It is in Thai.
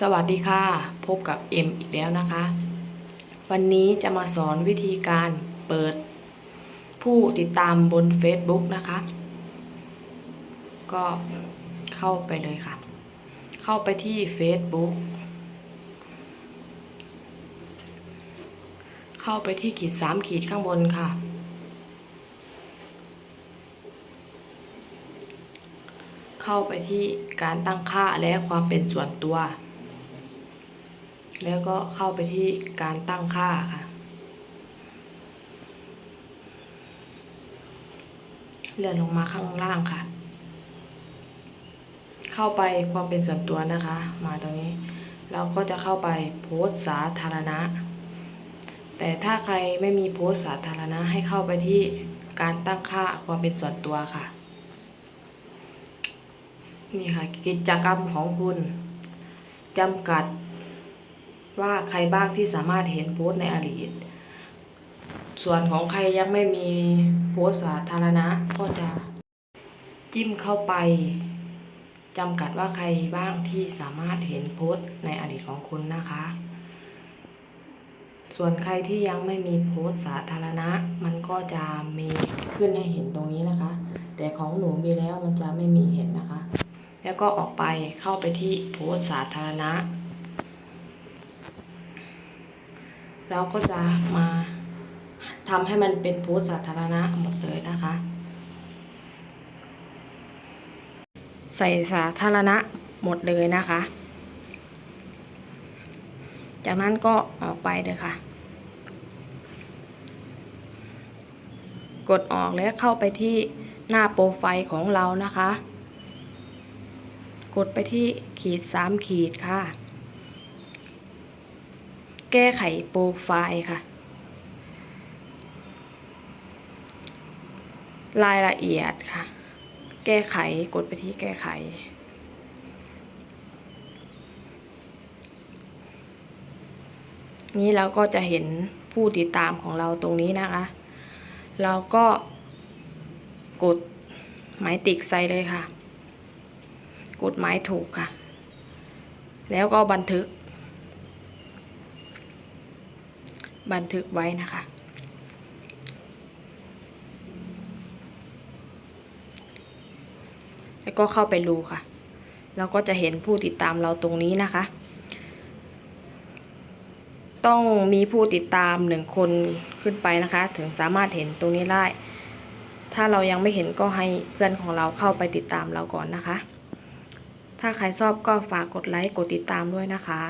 สวัสดีค่ะ พบกับเอ็มอีกแล้วนะคะ วันนี้จะมาสอนวิธีการเปิด ผู้ติดตามบน Facebook นะคะ ก็เข้าไปเลยค่ะ เข้าไปที่ Facebook เข้าไปที่ขีดสามขีดข้างบนค่ะ เข้าไปที่การตั้งค่าและความเป็นส่วนตัว แล้วก็เข้าไปที่การตั้งค่าค่ะ เลื่อนลงมาข้างล่างค่ะ เข้าไปความเป็นส่วนตัวนะคะ มาตรงนี้ เราก็จะเข้าไปโพสสาธารณะ แต่ถ้าใครไม่มีโพสสาธารณะให้เข้าไปที่การตั้งค่าความเป็นส่วนตัวค่ะ นี่ค่ะ กิจกรรมของคุณจำกัด ว่าใครบ้างที่สามารถเห็นโพสต์ในอดีต ส่วนของใครยังไม่มีโพสต์สาธารณะก็จะจิ้มเข้าไปจำกัดว่าใครบ้างที่สามารถเห็นโพสต์ในอดีตของคุณนะคะ ส่วนใครที่ยังไม่มีโพสต์สาธารณะ มันก็จะมีขึ้นให้เห็นตรงนี้นะคะ แต่ของหนูมีแล้วมันจะไม่มีเห็นนะคะ แล้วก็ออกไปเข้าไปที่โพสต์สาธารณะ เราก็จะมาทำให้มันเป็นโพสสาธารณะหมดเลยนะคะ ใส่สาธารณะหมดเลยนะคะ จากนั้นก็ออกไปเลยค่ะ กดออกแล้วเข้าไปที่หน้าโปรไฟล์ของเรานะคะ กดไปที่ขีดสามขีดค่ะ แก้ไขโปรไฟล์ค่ะ รายละเอียดค่ะ แก้ไขกดไปที่แก้ไข นี้เราก็จะเห็นผู้ติดตามของเราตรงนี้นะคะ เราก็กดหมายติกใส่เลยค่ะ กดหมายถูกค่ะ แล้วก็บันทึก บันทึกไว้นะคะ แล้วก็เข้าไปดูค่ะ เราก็จะเห็นผู้ติดตามเราตรงนี้นะคะ ต้องมีผู้ติดตามหนึ่งคนขึ้นไปนะคะ ถึงสามารถเห็นตรงนี้ได้ ถ้าเรายังไม่เห็นก็ให้เพื่อนของเราเข้าไปติดตามเราก่อนนะคะ ถ้าใครชอบก็ฝากกดไลค์กดติดตามด้วยนะคะ